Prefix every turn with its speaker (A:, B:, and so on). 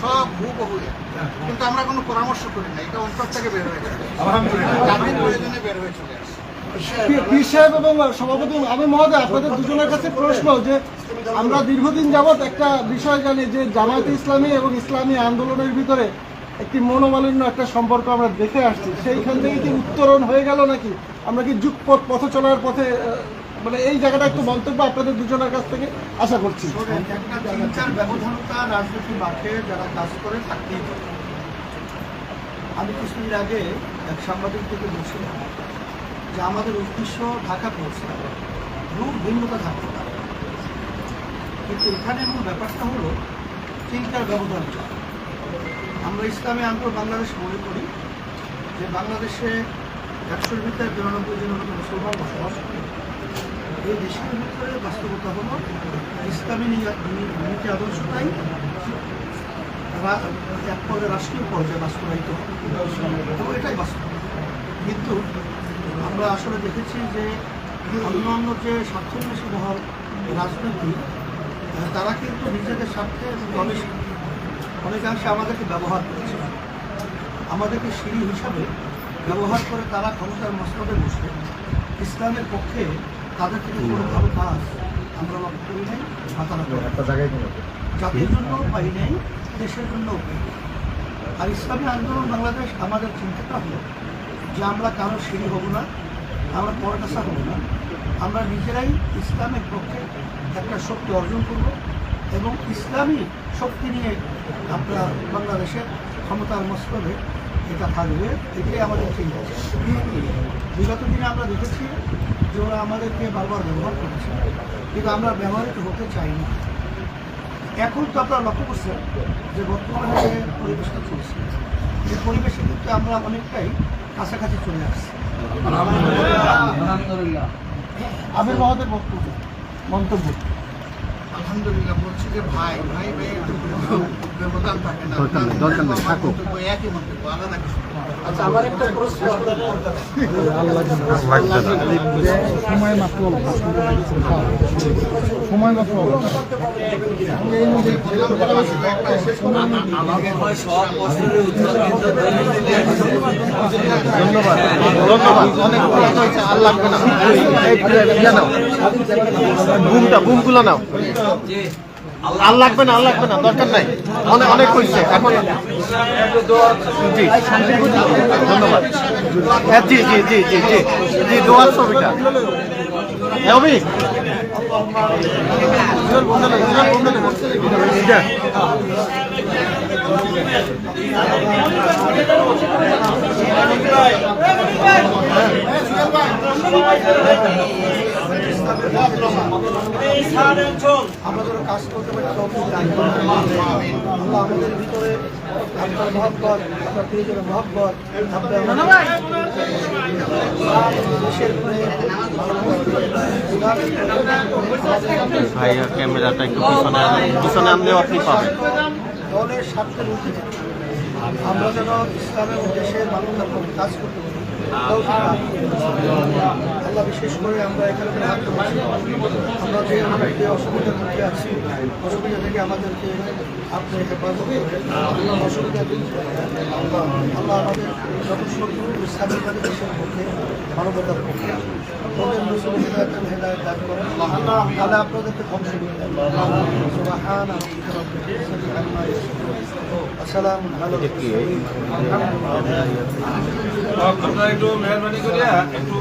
A: সব হুবহু। কিন্তু আমরা কোনো পরামর্শ করি না এটা অন্তর থেকে বের হয়ে গেছে জাতির প্রয়োজনে বের হয়ে চলে আসে।
B: পীর সাহেব এবং সভাপতি আমি মহোদয় আপনাদের দুজনের কাছে প্রশ্ন যে আমরা দীর্ঘদিন যাবৎ একটা বিষয় জানি যে জামায়াতে ইসলামী এবং ইসলামী আন্দোলনের ভিতরে একটি মনোমালিন্য একটা সম্পর্ক আমরা দেখে আসছি। সেইখান থেকে কি উত্তরণ হয়ে গেল নাকি? আমরা কি যুগ পথ চলার পথে মানে এই জায়গাটা একটু মন্তব্য আপনাদের দুজনের কাছ থেকে আশা করছি।
A: ব্যবধানতা রাজনীতি মাঠে যারা কাজ করে। আমি কিছুদিন আগে এক সাংবাদিক থেকে বলছিলাম যে আমাদের উদ্দেশ্য ঢাকা পৌঁছে রূপ ভিন্নতা থাকতে পারে। কিন্তু এখানে মূল ব্যাপারটা হলো, চিন্তার ব্যবধানটা আমরা ইসলামী আন্দোলন বাংলাদেশ মনে করি যে বাংলাদেশে একশোর ভিতরে বিরানব্বই জন মুসলমান বসবাস করে। এই দেশের ভিতরে বাস্তবতা হলো ইসলামী নীতি- আদর্শটাই এক পর্যায়ে রাষ্ট্রীয় পর্যায়ে বাস্তবায়িত। তো এটাই বাস্তব। কিন্তু আমরা আসলে দেখেছি যে অন্যান্য যে স্বার্থন্বেষী মহল রাজনীতি তারা কিন্তু নিজেদের স্বার্থে অনেকাংশে আমাদেরকে ব্যবহার করেছে। আমাদেরকে সিঁড়ি হিসাবে ব্যবহার করে তারা ক্ষমতার মস্তদে বসে ইসলামের পক্ষে তাদের থেকে কোনো ভালো কাজ আমরা লক্ষ্য করি নাই বা তারা করে নাই। জাতির জন্য পাই নাই দেশের জন্য পাই আর ইসলামী আন্দোলন বাংলাদেশ আমাদের চিন্তাটা হলো যে আমরা কারও সিঁড়ি হব না আমরা পরকাশা হব না। আমরা নিজেরাই ইসলামের পক্ষে একটা শক্তি অর্জন করব এবং ইসলামী শক্তি নিয়ে আমরা বাংলাদেশের ক্ষমতার মস্তবে এটা থাকবে এটাই আমাদের চিন্তা বিগত দিনে আমরা দেখেছি যে ওরা আমাদেরকে বারবার ব্যবহার করেছে কিন্তু আমরা ব্যবহৃত হতে চাই না এখন তো আপনারা লক্ষ্য করছেন যে বর্তমানে যে পরিবেশটা চলছে এই পরিবেশে কিন্তু আমরা অনেকটাই কাছাকাছি চলে আসছি।
B: আমির মহোদয় বক্তব্য মন্তব্য।
A: আলহামদুলিল্লাহ বলছি যে ভাই ভাই ভাই ব্যবধান থাকে না
C: দরকার নেই, দরকার নেই, থাকুক।
A: একই মন্তব্য আলাদা কিছু
B: আচ্ছা আমার একটা প্রশ্ন
C: সময় মাত্র সময় মাত্র ধন্যবাদ ধন্যবাদ অনেক আর লাগবে না ইয়ে বুমটা বুমগুলো নাও আর লাগবে না আর লাগবে না, দরকার নাই। অনেক অনেক হয়েছে। এখন জি। ধন্যবাদ। হ্যাঁ জি জি জি জি জি। জি দোয়ার ছবিটা। হ্যাঁ অভি?
A: আমরা যেন কাজ করতে পারি। আল্লাহ আমাদের ভিতরে আপনার মহব্বত আপনার প্রিয়জনের মহব্বত আপনার দেশের
C: ভাইয়া ক্যামেরাটা একটু পিছনে। পিছনে আনলেও আপনি পাবেন
A: দলের স্বার্থের ঊর্ধ্বে আমরা যেন ইসলামের উদ্দেশ্যে পক্ষে কাজ করতে পারি। আল্লাহ বিশেষ করে আমরা এখানে আমরা যে আমাদের অসুবিধার মধ্যে আছি, অসুবিধা থেকে আমাদেরকে আপনি হেফাজত আল্লাহ অসুবিধা। আল্লাহ আল্লাহ আমাদের যত শত্রু ইসলামিক দেশের পক্ষে, মানবতার পক্ষে আপনাদেরকে ধ্বংস করে
D: আপনারা একটু মেহরবানি করিয়া একটু